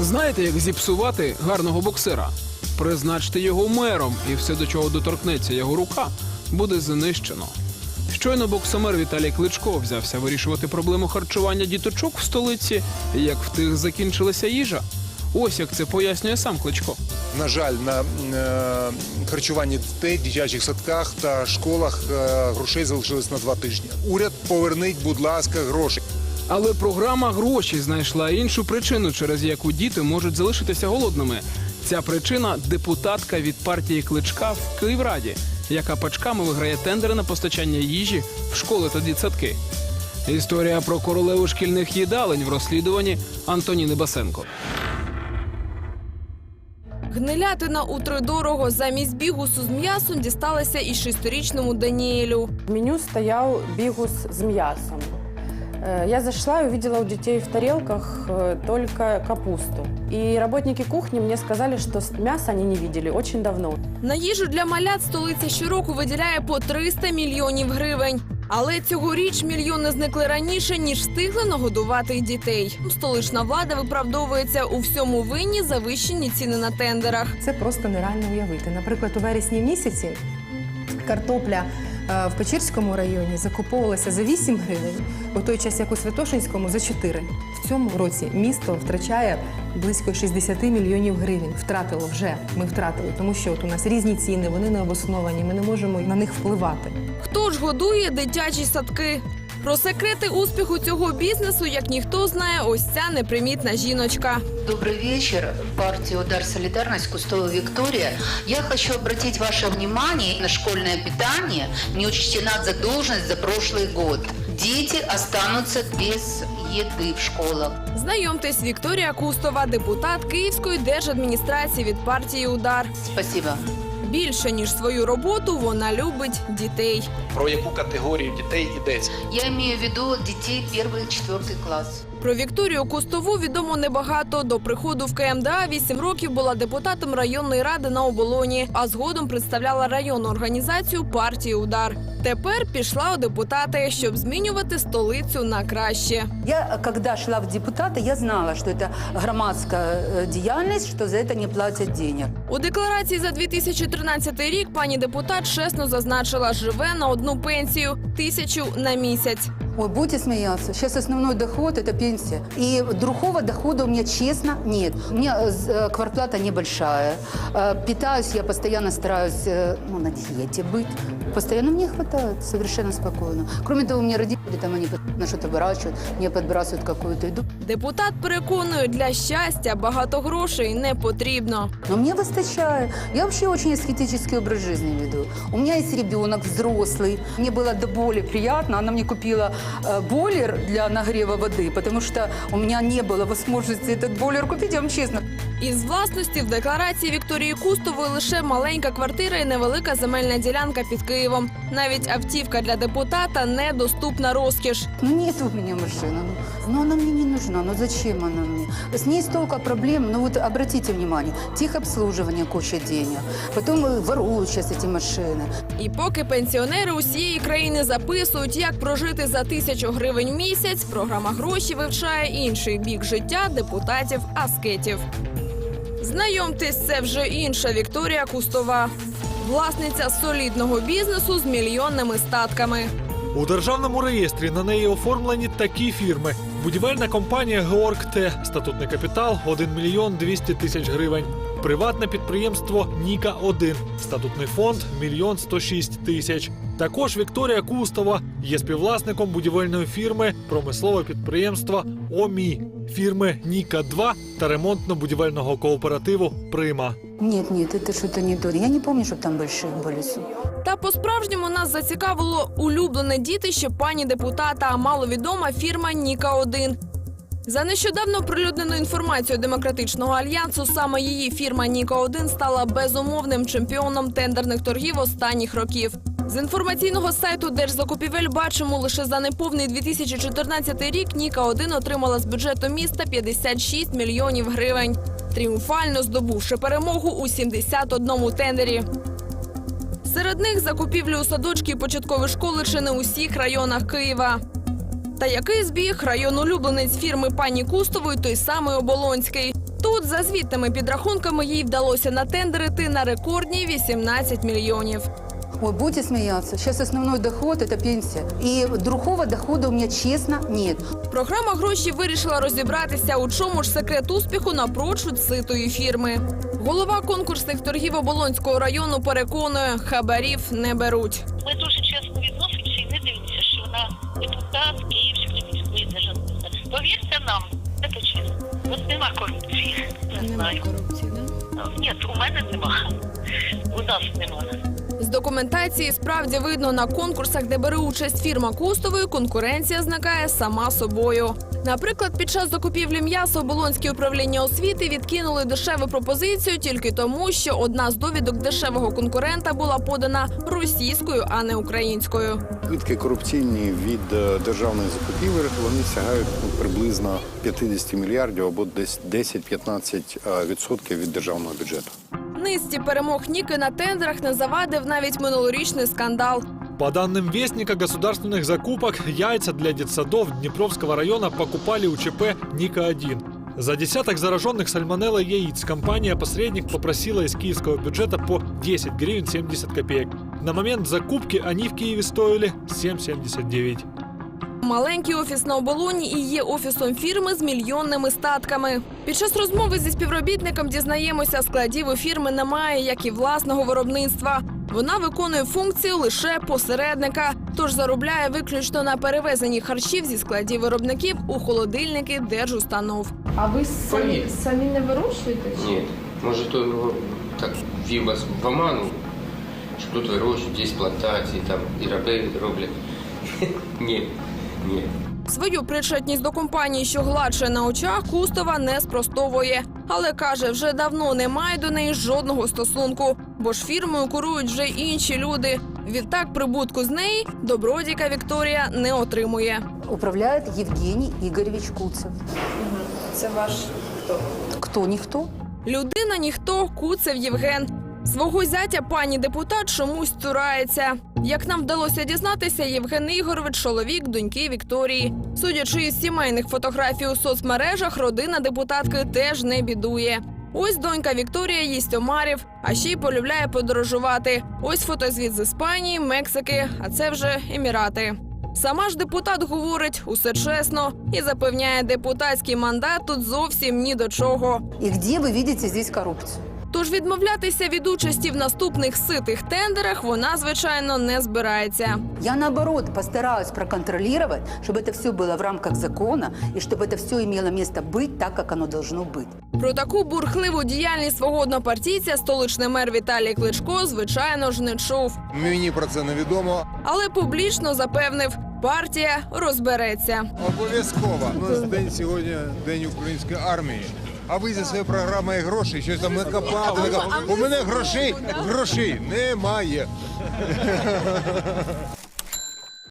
Знаєте, як зіпсувати гарного боксера? Призначте його мером, і все, до чого доторкнеться його рука, буде знищено. Щойно боксомер Віталій Кличко взявся вирішувати проблему харчування діточок в столиці, як в тих закінчилася їжа. Ось як це пояснює сам Кличко. На жаль, на е, харчуванні дітей, дитячих садках та школах е, грошей залишилось на два тижні. Уряд поверніть, будь ласка, гроші. Але програма гроші знайшла іншу причину, через яку діти можуть залишитися голодними. Ця причина депутатка від партії Кличка в Київраді, яка пачками виграє тендери на постачання їжі в школи та дитсадки. Історія про королеву шкільних їдалень в розслідуванні Антоніни Басенко. Гнилятина утридорого замість бігусу з м'ясом дісталася і шестирічному Даніелю. В меню стоял бигус с мясом. Э, Я зашла и увидела у детей в тарелках э, только капусту. И работники кухни мне сказали, что мяса они не видели очень давно. На їжу для малят столиця щороку виділяє по 300 мільйонів гривень. Але цьогоріч мільйони зникли раніше, ніж встигли нагодувати дітей. Столична влада виправдовується у всьому винні завищені ціни на тендерах. Це просто нереально уявити. Наприклад, у вересні місяці картопля в Печерському районі закуповувалася за 8 гривень, у той час як у Святошинському за 4. В цьому році місто втрачає близько 60 мільйонів гривень. Втратило вже. Ми втратили, тому що от у нас різні ціни, вони не обосновані. Ми не можемо на них впливати. Хто ж годує дитячі садки? Про секрети успіху цього бізнесу, як ніхто знає, ось ця непримітна жіночка. Добрый вечер. Партия «Удар Солидарность» Кустова Виктория. Я хочу обратить ваше внимание на школьное питание. Не учтена задолженность за прошлый год. Дети останутся без еды в школах. Знайомтесь, Вікторія Кустова, депутат Київської держадміністрації від партії Удар. Спасибо. Більше ніж свою роботу вона любить дітей. Про яку категорію дітей йдеться? Я маю в виду дітей 1-4 класс. Про Вікторію Кустову відомо небагато. До приходу в КМДА 8 років була депутатом районної ради на оболоні, а згодом представляла районну організацію партії Удар. Тепер пішла у депутати, щоб змінювати столицю на краще. Я, когда шла в депутаты, я знала, что это громадская э, деятельность, что за это не платят денег. У декларації за 2013 рік пані депутат чесно зазначила, живе на одну пенсію тисячу на місяць. Ой, будете смеяться. Сейчас основной доход – это пенсия. И другого дохода у меня, честно, нет. У меня э, з- э, квартплата небольшая. Э, Питаюсь я постоянно, стараюсь э, ну, на диете быть. Постоянно мне хватает, совершенно спокойно. Кроме того, у меня родители там, они на что-то выращивают, мне подбрасывают какую-то еду. Депутат переконує, для щастя багато грошей не потрібно. Но мне выстачает. Я вообще очень аскетический образ жизни веду. У меня есть ребенок взрослый. Мне было до боли приятно. Она мне купила э, бойлер для нагрева воды, потому что у меня не было возможности этот бойлер купить, я вам честно. Із власності в декларації Вікторії Кустової лише маленька квартира і невелика земельна ділянка під Києвом. Навіть автівка для депутата недоступна розкіш. Ну нет у меня машины. Ну, ну, она мне не нужна. Ну зачем она мне? С ней столько проблем. Ну вот обратите внимание, техобслуживание куча денег. Потом э, воруют сейчас эти машины. І поки пенсіонери усієї країни записують, як прожити за тисячу гривень в місяць, програма гроші вивчає інший бік життя депутатів аскетів. Знайомтесь, це вже інша Вікторія Кустова, власниця солідного бізнесу з мільйонними статками. У державному реєстрі на неї оформлені такі фірми: будівельна компанія Георг Т, статутний капітал 1 мільйон 200 тисяч гривень. Приватне підприємство Ніка 1 статутний фонд мільйон 106 тисяч. Також Вікторія Кустова є співвласником будівельної фірми промислове підприємство ОМІ, фірми Ніка 2 та ремонтно-будівельного кооперативу Прима. Нет, нет, это что-то не то. Я не помню, чтобы там большие были суммы. Та по-справжньому нас зацікавило улюблене дітище пані депутата, а маловідома фірма Ніка 1 За нещодавно оприлюдненою інформацією демократичного альянсу, саме її фірма Ніка 1 стала безумовним чемпіоном тендерних торгів останніх років. З інформаційного сайту Держзакупівель бачимо лише за неповний 2014 рік Ніка 1 отримала з бюджету міста 56 мільйонів гривень, тріумфально здобувши перемогу у 71 тендері. Серед них закупівлі у садочки і початкові школи чи не у всіх районах Києва. Та який збіг район улюбленець фірми пані Кустової, той самий Оболонський. Тут, за звітними підрахунками, їй вдалося натендерити на рекордні 18 мільйонів. Ой, будете смеяться. Сейчас основной доход – это пенсия. И другого дохода у меня, честно, нет. Програма гроші вирішила розібратися, у чому ж секрет успіху напрочуд ситої фірми. Голова конкурсних торгів Оболонського району переконує, хабарів не беруть. Ми дуже чесно відносимося і не дивимося, що вона депутат Київської міської адміністрації. Повірте нам, це чесно. От нема корупції. Не знаю. Ні, у мене нема. У нас нема. Документації справді видно на конкурсах, де бере участь фірма Кустової, конкуренція зникає сама собою. Наприклад, під час закупівлі м'яса Оболонське управління освіти відкинули дешеву пропозицію тільки тому, що одна з довідок дешевого конкурента була подана російською, а не українською. Збитки корупційні від е, державних закупівель вони сягають ну, приблизно 50 мільярдів або десь 10-15% е, відсотків від державного бюджету. Низці перемог Ніки на тендерах не завадив навіть минулорічний скандал. По данным Вестника государственных закупок, яйца для детсадов Днепровского района покупали у ЧП «Ника-1». За десяток зараженных сальмонеллой яиц компания-посредник попросила из киевского бюджета по 10 гривен 70 копеек. На момент закупки они в Киеве стоили 7,79. Маленький офіс на оболоні і є офісом фірми з мільйонними статками. Під час розмови зі співробітником дізнаємося, складів у фірми немає, як і власного виробництва. Вона виконує функцію лише посередника, тож заробляє виключно на перевезенні харчів зі складів виробників у холодильники держустанов. А ви самі- самі не вирощуєте? Ні. Може, то його так ввів вас в оману, що тут вирощують, є плантації, там і раби роблять. Ні. Свою причетність до компанії, що гладше на очах, Кустова не спростовує. Але каже, вже давно не має до неї жодного стосунку, бо ж фірмою курують вже інші люди. Відтак прибутку з неї добродіка Вікторія не отримує. Управляет Евгений Игоревич Куцев. Це ваш хто? Кто, никто? Людина ніхто Куцев Євген. Свого зятя пані депутат чомусь цурається. Як нам вдалося дізнатися, Євген Ігорович чоловік доньки Вікторії. Судячи із сімейних фотографій у соцмережах, родина депутатки теж не бідує. Ось донька Вікторія їсть омарів, а ще й полюбляє подорожувати. Ось фотозвіт з Іспанії, Мексики, а це вже Емірати. Сама ж депутат говорить усе чесно і запевняє, депутатський мандат тут зовсім ні до чого. И где вы видите здесь коррупцию? Тож відмовлятися від участі в наступних ситих тендерах вона, звичайно, не збирається. Я, наоборот, постараюсь проконтролировать, чтобы это все было в рамках закона и чтобы это все имело место быть так, как оно должно быть. Про таку бурхливу діяльність свого однопартійця столичний мер Віталій Кличко, звичайно ж, не чув. Мені про це невідомо. Але публічно запевнив, партія розбереться. Обов'язково. У нас день сьогодні день української армії. А ви за своєю програмою грошей щось там накопати. накопати. У мене грошей, грошей немає.